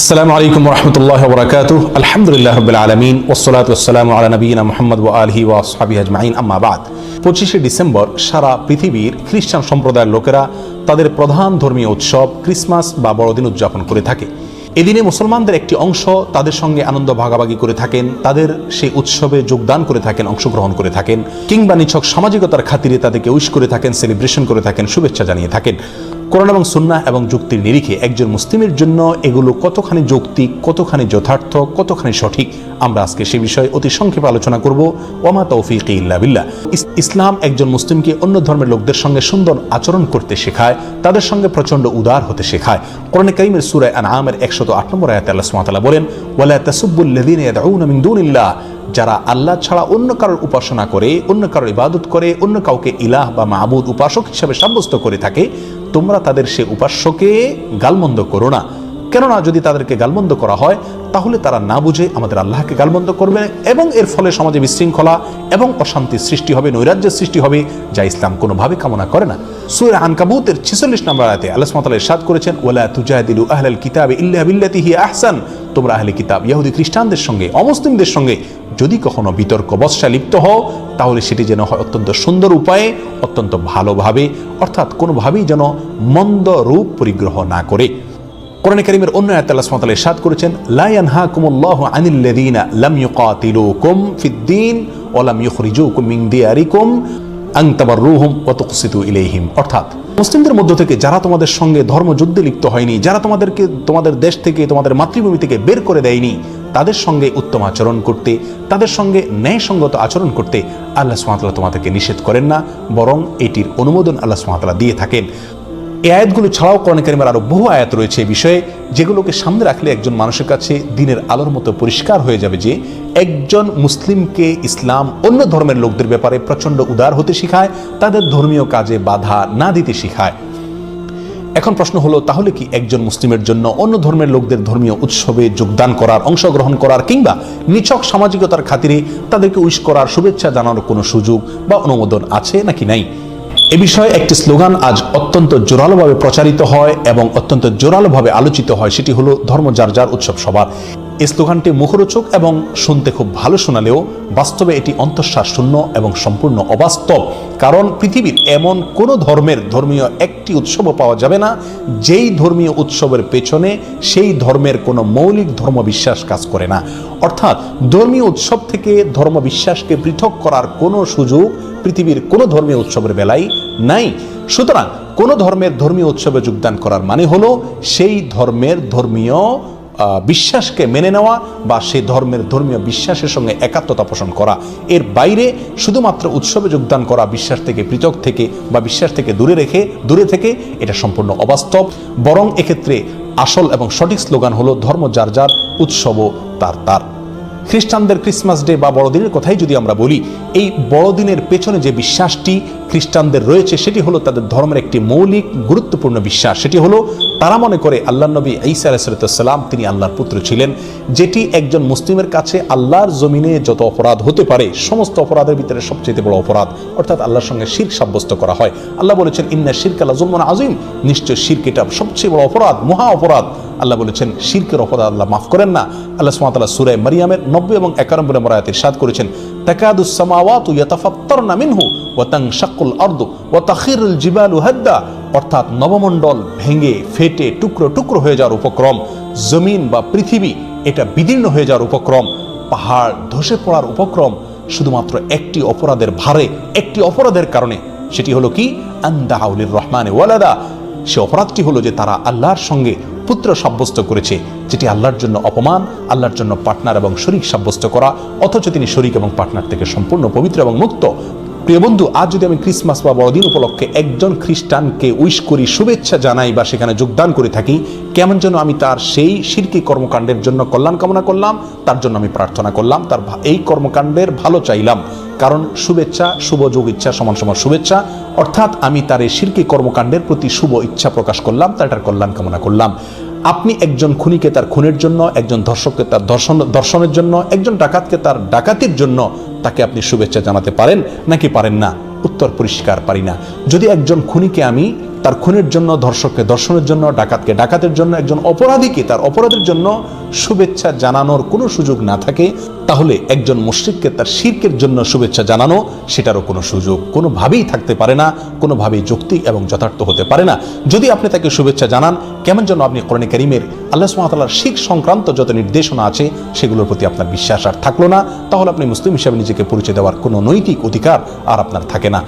আসসালামু আলাইকুম রহমতুল্লাহ বরকাত আলহামদুলিল্লাহ রবিল আলমিন ওসলাত ওসালাম আলা নবীনা মোহাম্মদ ও আলহি ওয়া সাহাবি আজমাইন। আম্মাবাদ পঁচিশে ডিসেম্বর সারা পৃথিবীর খ্রিস্টান সম্প্রদায়ের লোকেরা তাদের প্রধান ধর্মীয় উৎসব ক্রিসমাস বা বড়দিন উদযাপন করে থাকে। এদিনে মুসলমানদের একটি অংশ তাদের সঙ্গে আনন্দ ভাগাভাগি করে থাকেন, তাদের সেই উৎসবে যোগদান করে থাকেন, অংশগ্রহণ করে থাকেন, কিংবা নিছক সামাজিকতার খাতিরে তাদেরকে উইশ করে থাকেন, সেলিব্রেশন করে থাকেন, শুভেচ্ছা জানিয়ে থাকেন। কোরআন এবং সুন্নাহ এবং যুক্তির নিরিখে একজন মুসলিমের জন্য এগুলো কতখানি যৌক্তিক, কতখানি যথার্থ কতখানি সঠিক, আমরা আজকে সে বিষয়ে অতি সংক্ষেপে আলোচনা করব। ওমা তৌফিক ইল্লা বিল্লাহ। ইসলাম একজন মুসলিমকে অন্য ধর্মের লোকদের সঙ্গে সুন্দর আচরণ করতে শেখায়, তাদের সঙ্গে প্রচণ্ড উদার হতে শেখায়। কোরআন কারিমের সুরায় আনআমের একশত আট নম্বর আয়াত আল্লাহ ওয়া বলেন, ওয়ালা তাসুব্বুল্লাযীনা ইয়াদউনা যারা আল্লাহ ছাড়া অন্য কারোর উপাসনা করে, অন্য কারোর ইবাদত করে, অন্য কাউকে ইলাহ বা মাহবুদ উপাসক হিসাবে সাব্যস্ত করে থাকে তোমরা তাদের সে উপাস্যকে গালমন্দ করো না। কেননা যদি তাদেরকে গালমন্দ করা হয়, তাহলে তারা না বুঝে আমাদের আল্লাহকে গালমন্দ করবে এবং এর ফলে সমাজে বিশৃঙ্খলা এবং অশান্তির সৃষ্টি হবে, নৈরাজ্যের সৃষ্টি হবে, যা ইসলাম কোনোভাবে কামনা করে না। সুয়ের আনকাবুতের ছিচল্লিশ নম্বর আয়তে আল্লাহ সাদ করেছেন ওলা তুজাহিদিলু আহলাল কিতাব ইল্লাহ আহসান। তোমরা আহলে কিতাব ইহুদি খ্রিস্টানদের সঙ্গে, অমুসলিমদের সঙ্গে যদি কখনো বিতর্ক বৎসা লিপ্ত হও, তাহলে সেটি যেন হয় অত্যন্ত সুন্দর উপায়ে, অত্যন্ত ভালোভাবে, অর্থাৎ কোনোভাবেই যেন মন্দ রূপ পরিগ্রহ না করে। কোরআন কারীমের অন্য আয়াত আল্লাহ সুবহানাহু ইরশাদ করেছেন, লা ইয়ানহাকুমুল্লাহু আনিল লাম ওয়া লাম ইখরিজুকুম মিন দিয়ারিকুম ওয়া তুকসিতু ইলাইহিম। অর্থাৎ মুসলিমদের মধ্য থেকে যারা তোমাদের সঙ্গে ধর্মযুদ্ধে লিপ্ত হয়নি, যারা তোমাদেরকে, তোমাদের দেশ থেকে, তোমাদের মাতৃভূমি থেকে বের করে দেয়নি, তাদের সঙ্গে উত্তম আচরণ করতে, তাদের সঙ্গে ন্যায়সঙ্গত আচরণ করতে আল্লাহ সুমাতলা তোমাদেরকে নিষেধ করেন না, বরং এটির অনুমোদন আল্লাহ সুমাতলা দিয়ে থাকেন। এই আয়াতগুলো ছাড়াও কোরআন কারিমের আরও বহু আয়াত রয়েছে। এই বিষয়ে যেগুলোকে সামনে রাখলে একজন মানুষের কাছে দিনের আলোর মতো পরিষ্কার হয়ে যাবে যে, একজন মুসলিমকে ইসলাম অন্য ধর্মের লোকদের ব্যাপারে প্রচণ্ড উদার হতে শিখায়, তাদের ধর্মীয় কাজে বাধা না দিতে শিখায়। এখন প্রশ্ন হলো, তাহলে কি একজন মুসলিমের জন্য অন্য ধর্মের লোকদের ধর্মীয় উৎসবে যোগদান করার, অংশগ্রহণ করার, কিংবা নিছক সামাজিকতার খাতিরে তাদেরকে উইশ করার শুভেচ্ছা জানানোর কোনো সুযোগ বা অনুমোদন আছে নাকি নাই? এ বিষয়ে একটি স্লোগান আজ অত্যন্ত জোরালোভাবে প্রচারিত হয় এবং অত্যন্ত জোরালোভাবে আলোচিত হয়, সেটি হলো ধর্ম যার যার উৎসব সবার। এই স্লোগানটি মুখরোচক এবং শুনতে খুব ভালো শোনালেও বাস্তবে এটি অন্তঃশ্বাস শূন্য এবং সম্পূর্ণ অবাস্তব, কারণ পৃথিবীর এমন কোনো ধর্মের ধর্মীয় একটি উৎসবও পাওয়া যাবে না, যেই ধর্মীয় উৎসবের পেছনে সেই ধর্মের কোনো মৌলিক ধর্মবিশ্বাস কাজ করে না। অর্থাৎ ধর্মীয় উৎসব থেকে ধর্মবিশ্বাসকে পৃথক করার কোনো সুযোগ পৃথিবীর কোনো ধর্মীয় উৎসবের বেলায় নাই। সুতরাং কোনো ধর্মের ধর্মীয় উৎসবে যোগদান করার মানে হলো সেই ধর্মের ধর্মীয় বিশ্বাসকে মেনে নেওয়া বা সেই ধর্মের ধর্মীয় বিশ্বাসের সঙ্গে একাত্মতা পোষণ করা। এর বাইরে শুধুমাত্র উৎসবে যোগদান করা বিশ্বাস থেকে পৃথক থেকে বা বিশ্বাস থেকে দূরে রেখে, দূরে থেকে এটা সম্পূর্ণ অবাস্তব। বরং এক্ষেত্রে আসল এবং সঠিক স্লোগান হলো ধর্ম যার যার উৎসব তার তার। খ্রিস্টানদের ক্রিসমাস ডে বা বড়দিনের কথাই যদি আমরা বলি, এই বড়দিনের পেছনে যে বিশ্বাসটি খ্রিস্টানদের রয়েছে, সেটি হলো তাদের ধর্মের একটি মৌলিক গুরুত্বপূর্ণ বিশ্বাস। সেটি হলো তারা মনে করে আল্লাহ নবী ঈসা আলাইসালাম তিনি আল্লাহর পুত্র ছিলেন, যেটি একজন মুসলিমের কাছে আল্লাহর জমিনে যত অপরাধ হতে পারে, সমস্ত অপরাধের ভিতরে সবচেয়ে বড় অপরাধ, অর্থাৎ আল্লাহর সঙ্গে শির সাব্যস্ত করা হয়। আল্লাহ বলেছেন, ইন্না শিরক আল্লাহ জুলমান আজিম নিশ্চয় শিরক এটা সবচেয়ে বড় অপরাধ, মহা অপরাধ। আল্লাহ বলেছেন, শিরকের অপরাধ আল্লাহ মাফ করেন না। আল্লাহ সুমাতাল্লাহ সুরায় মারিয়ামের নব্বই এবং একানব্বই নম্বর সাদ করেছেন আরদু জিবালু হাদ্দা। অর্থাৎ নবমণ্ডল ভেঙে ফেটে টুকরো টুকরো হয়ে যাওয়ার উপক্রম, জমিন বা পৃথিবী এটা বিদীর্ণ হয়ে যাওয়ার উপক্রম, পাহাড় ধসে পড়ার উপক্রম, শুধুমাত্র একটি অপরাধের ভারে, একটি অপরাধের কারণে। সেটি হলো কি? আন্দাউলির রহমানে ওয়ালাদা। সে অপরাধটি হলো যে তারা আল্লাহর সঙ্গে পুত্র সাব্যস্ত করেছে, যেটি আল্লাহর জন্য অপমান, আল্লাহর জন্য পার্টনার এবং শরিক সাব্যস্ত করা, অথচ তিনি শরিক এবং পার্টনার থেকে সম্পূর্ণ পবিত্র এবং মুক্ত। প্রিয় বন্ধু, আজ যদি আমি ক্রিসমাস বা বড়দিন উপলক্ষে একজন খ্রিস্টানকে উইশ করি, শুভেচ্ছা জানাই বা সেখানে যোগদান করে থাকি, কেমন যেন আমি তার সেই শিরকি কর্মকাণ্ডের জন্য কল্যাণ কামনা করলাম, তার জন্য আমি প্রার্থনা করলাম, তার এই কর্মকাণ্ডের ভালো চাইলাম। কারণ শুভেচ্ছা, শুভ যোগ ইচ্ছা সমান সমান শুভেচ্ছা। অর্থাৎ আমি তার এই শিরকি কর্মকাণ্ডের প্রতি শুভ ইচ্ছা প্রকাশ করলাম তার তার কল্যাণ কামনা করলাম। আপনি একজন খুনিকে তার খুনের জন্য, একজন ধর্ষককে তার দর্শন দর্শনের জন্য, একজন ডাকাতকে তার ডাকাতির জন্য তাকে আপনি শুভেচ্ছা জানাতে পারেন, নাকি পারেন না? উত্তর পরিষ্কার পারি না। যদি একজন খুনিকে আমি তার খুনের জন্য, ধর্ষককে দর্শনের জন্য, ডাকাতকে ডাকাতের জন্য একজন অপরাধীকে তার অপরাধের জন্য শুভেচ্ছা জানানোর কোনো সুযোগ না থাকে। তাহলে একজন মুশ্রিককে তার শির্কের জন্য শুভেচ্ছা জানানো, সেটারও কোনো সুযোগ কোনোভাবেই থাকতে পারে না, কোনোভাবেই যৌক্তিক এবং যথার্থ হতে পারে না। যদি আপনি তাকে শুভেচ্ছা জানান, কেমন যেন আপনি কোরআনে করিমের আল্লাহ সুমাতাল্লাহর শিখ সংক্রান্ত যত নির্দেশনা আছে, সেগুলোর প্রতি আপনার বিশ্বাস আর থাকল না। তাহলে আপনি মুসলিম হিসাবে নিজেকে পরিচয় দেওয়ার কোনো নৈতিক অধিকার আর আপনার থাকে না।